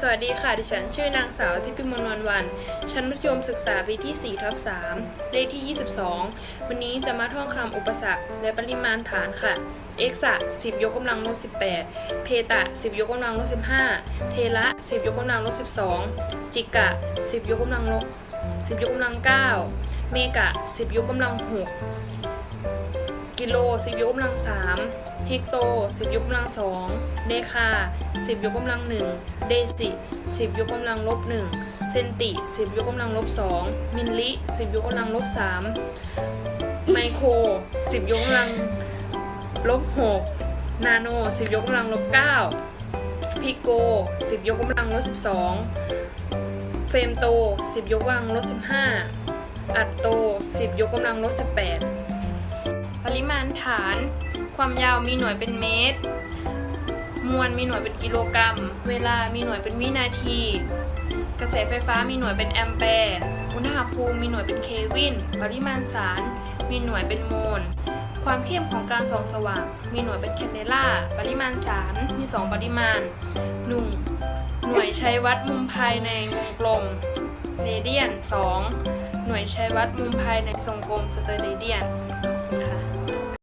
สวัสดีค่ะ ดิฉันชื่อนางสาวทิพิมลวันวัน ชั้นมัธยมศึกษาปีที่4ทับ3เลขที่ 22 วันนี้จะมาท่องคำอุปสรรคและปริมาณฐานค่ะ เอ็กซ์10 ยกกำลังลบ18 เพตะ 10 ยกกำลังลบ15 เทระ10 ยกกำลังลบ12 จิกะ 10 ยกกำลังลบ10 ยกกำลัง 9 เมกะ 10 ยกกำลัง 6 กิโล10ยกกำลัง3เฮกโต10ยกกำลัง2เดคา10ยกกำลัง1เดซิ10ยกกำลังลบ1เซนติ10ยกกำลังลบ2มิลลิ10ยกกำลังลบ3ไมโคร10ยกกำลังลบ6นาโน10ยกกำลังลบ9พิโก10ยกกำลังลบ12เฟรมโต10ยกกำลังลบ15อัดโต10ยกกำลังลบ18ป ริมาณฐาน ความยาวมีหน่วยเป็นเมตร มวลมีหน่วยเป็นกิโลกรัม เวลามีหน่วยเป็นวินาที กระแสไฟฟ้ามีหน่วยเป็นแอมแปร์ อุณหภูมิมีหน่วยเป็นเควิน ปริมาณสาร มีหน่วยเป็นโมล ความเข้มของการส่องสว่าง มีหน่วยเป็นแคนเดล่า ปริมาณสาร มี 2 ปริมาณหนึ่งหน่วยใช้วัดมุมภายในวงกลม เรเดียน 2 หน่วยใช้วัดมุมภายในทรงกลมสเตอร์เรเดียน你看。